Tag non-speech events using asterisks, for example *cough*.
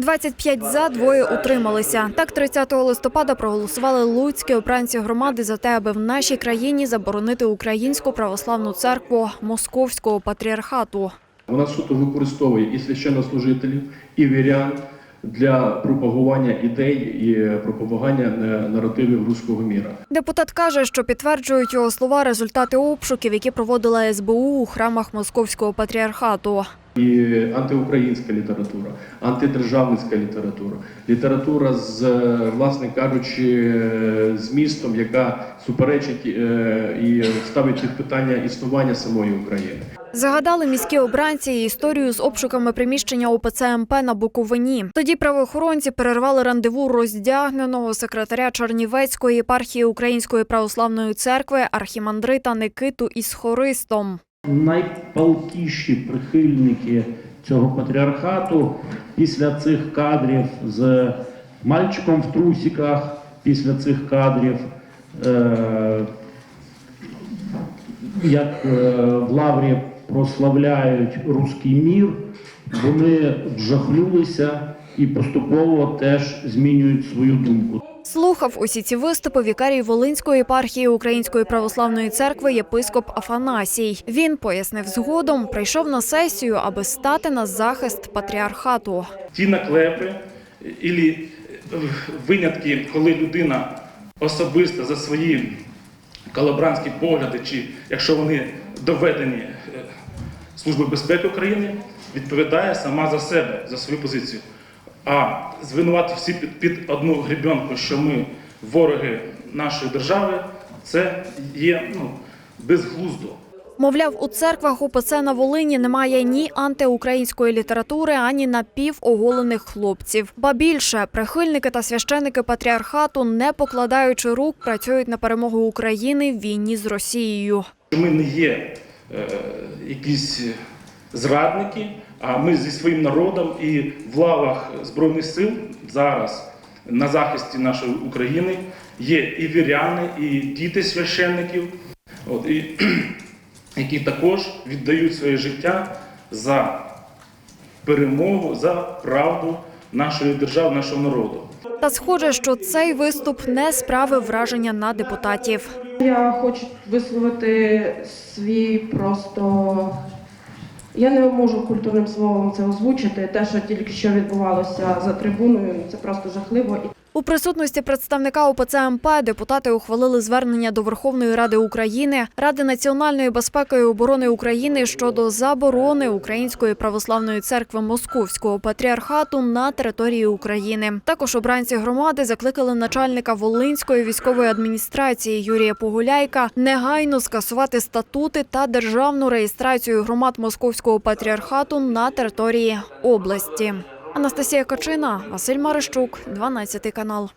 25 за, двоє утрималися. Так, 30 листопада проголосували луцькі обранці громади за те, аби в нашій країні заборонити українську православну церкву Московського патріархату. Вона суто використовує і священнослужителів, і вірян для пропагування ідей і пропагування е, наративів руського міра. Депутат каже, що підтверджують його слова результати обшуків, які проводила СБУ у храмах Московського патріархату. І антиукраїнська література, антидержавницька література, література з, е, власне кажучи, е, змістом, яка суперечить е, і ставить під питання існування самої України. Загадали міські обранці і історію з обшуками приміщення ОПЦ МП на Буковині. Тоді правоохоронці перервали рандеву роздягненого секретаря Чернівецької єпархії Української православної церкви архімандрита Никиту із хористом. Найпалкіші прихильники цього патріархату після цих кадрів з мальчиком в трусиках, після цих кадрів, е, як е, в Лаврі прославляють руський мір, вони вжахнулися і поступово теж змінюють свою думку. Слухав усі ці виступи вікарій Волинської єпархії Української православної церкви єпископ Афанасій. Він пояснив згодом, прийшов на сесію, аби стати на захист патріархату. ті наклепи і винятки, коли людина особисто за свої колабрантські погляди, чи якщо вони доведені е, Служби безпеки України, відповідає сама за себе, за свою позицію. А звинувати всі під, під одну гребенку, що ми вороги нашої держави, це є ну, безглуздо. Мовляв, у церквах УПЦ на Волині немає ні антиукраїнської літератури, ані напівоголених хлопців. Ба більше прихильники та священики патріархату, не покладаючи рук, працюють на перемогу України в війні з Росією. Ми не є е, якісь зрадники, а ми зі своїм народом і в лавах Збройних сил зараз на захисті нашої України є і віряни, і діти священників, от, і, *clears throat* які також віддають своє життя за перемогу, за правду нашої держави, нашого народу. Та схоже, що цей виступ не справив враження на депутатів. Я хочу висловити свій просто. Я не можу культурним словом це озвучити. Те, що тільки що відбувалося за трибуною, це просто жахливо. У присутності представника УПЦ МП депутати ухвалили звернення до Верховної Ради України, Ради національної безпеки і оборони України щодо заборони Української православної церкви Московського патріархату на території України. Також обранці громади закликали начальника Волинської військової адміністрації Юрія Погуляйка негайно скасувати статути та державну реєстрацію громад Московського патріархату на території області. Анастасія Качина, Василь Марищук, 12 канал.